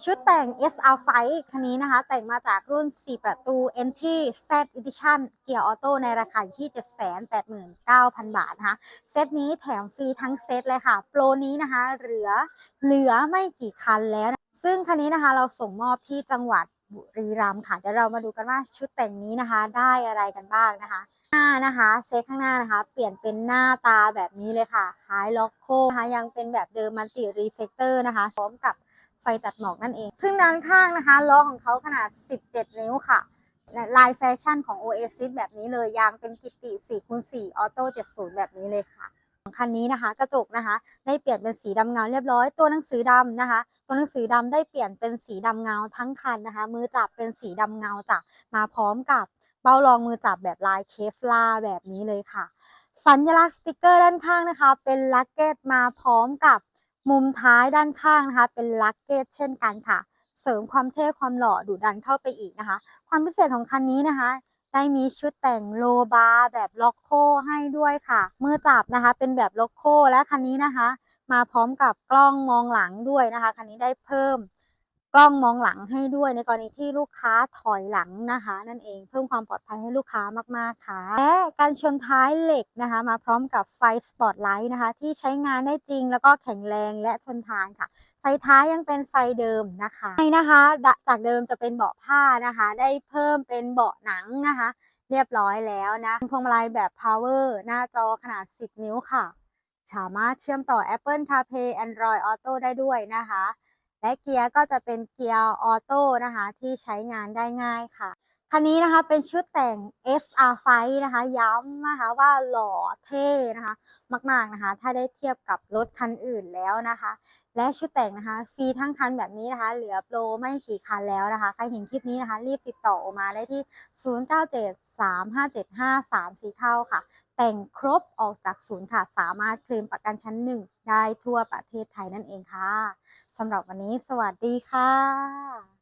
ชุดแต่ง SR f i คันนี้นะคะ แต่งมาจากรุ่น 4 ประตู NT Z Edition เกียร์ออโต้ในราคาที่ 789,000 บาทนะคะ เซตนี้แถมฟรีทั้งเซตเลยค่ะ โปรนี้นะคะ เหลือเหลือไม่กี่คันแล้ว ซึ่งคันนี้นะคะเราส่งมอบที่จังหวัดบุรีรัมย์ค่ะ เดี๋ยวเรามาดูกันว่าชุดแต่งนี้นะคะ ได้อะไรกันบ้างนะคะ หน้านะคะเซตข้างหน้านะคะ เปลี่ยนเป็นหน้าตาแบบนี้เลยค่ะ คล้ายล็อกโคนะคะยังเป็นแบบเดิมมันติรีเฟกเตอร์นะคะ พร้อมกับ ไฟตัดหมอกนั่นเอง ซึ่งด้านข้างนะคะล้อของเขาขนาด 17 นิ้วค่ะ ลายแฟชั่นของ Oasis แบบนี้เลย ยางเป็นกิตติ4คูณ4ออโต้70 แบบนี้เลยค่ะคันนี้นะคะ กระจกนะคะ ได้เปลี่ยนเป็นสีดำเงาเรียบร้อย ตัวหนังสือดำนะคะ ตัวหนังสือดำได้เปลี่ยนเป็นสีดำเงาทั้งคันนะคะ มือจับเป็นสีดำเงาจ้ะมาพร้อมกับเป้ารองมือจับแบบลายเคฟลาแบบนี้เลยค่ะ สัญลักษณ์สติกเกอร์ด้านข้างนะคะ เป็นลักเก็ตมาพร้อมกับ มุมท้ายด้านข้างนะคะเป็นลักเก็ตเช่นกันค่ะ เสริมความเท่ความหล่อดุดันเข้าไปอีกนะคะ ความพิเศษของคันนี้นะคะ ได้มีชุดแต่งโลบาร์แบบล็อกโคให้ด้วยค่ะมือจับนะคะเป็นแบบล็อกโคและคันนี้นะคะ มาพร้อมกับกล้องมองหลังด้วยนะคะคันนี้ได้เพิ่ม กล้องมองหลังให้ด้วยในกรณีที่ลูกค้าถอยหลังนะคะ นั่นเองเพิ่มความปลอดภัยให้ลูกค้ามากๆค่ะและการชนท้ายเหล็กนะคะ มาพร้อมกับไฟสปอตไลท์นะคะ ที่ใช้งานได้จริงแล้วก็แข็งแรงและทนทานค่ะ ไฟท้ายยังเป็นไฟเดิมนะคะในนะคะดะจากเดิมจะเป็นเบาะผ้านะคะ ได้เพิ่มเป็นเบาะหนังนะคะ เรียบร้อยแล้วนะพวงมาลัยแบบ power หน้าจอขนาด 10 นิ้วค่ะ สามารถเชื่อมต่อ Apple CarPlay Android Auto ได้ด้วยนะคะ และเกียร์ก็จะเป็นเกียร์ออโต้นะคะที่ใช้งานได้ง่ายค่ะคันนี้นะคะเป็นชุดแต่ง SR f i นะคะ ย้ำนะคะว่าหล่อเท่นะคะ มากๆนะคะ ถ้าได้เทียบกับรถคันอื่นแล้วนะคะ และชุดแต่งนะคะฟรีทั้งคันแบบนี้นะคะ เหลือโปรไม่กี่คันแล้วนะคะ ใครเห็นคลิปนี้นะคะ รีบติดต่อมาได้ที่ 097 3 5 7 5 3 สีเท่าค่ะ แต่งครบออกจากศูนย์ค่ะ สามารถเคลมประกันชั้นหนึ่งได้ทั่วประเทศไทยนั่นเองค่ะสำหรับวันนี้สวัสดีค่ะ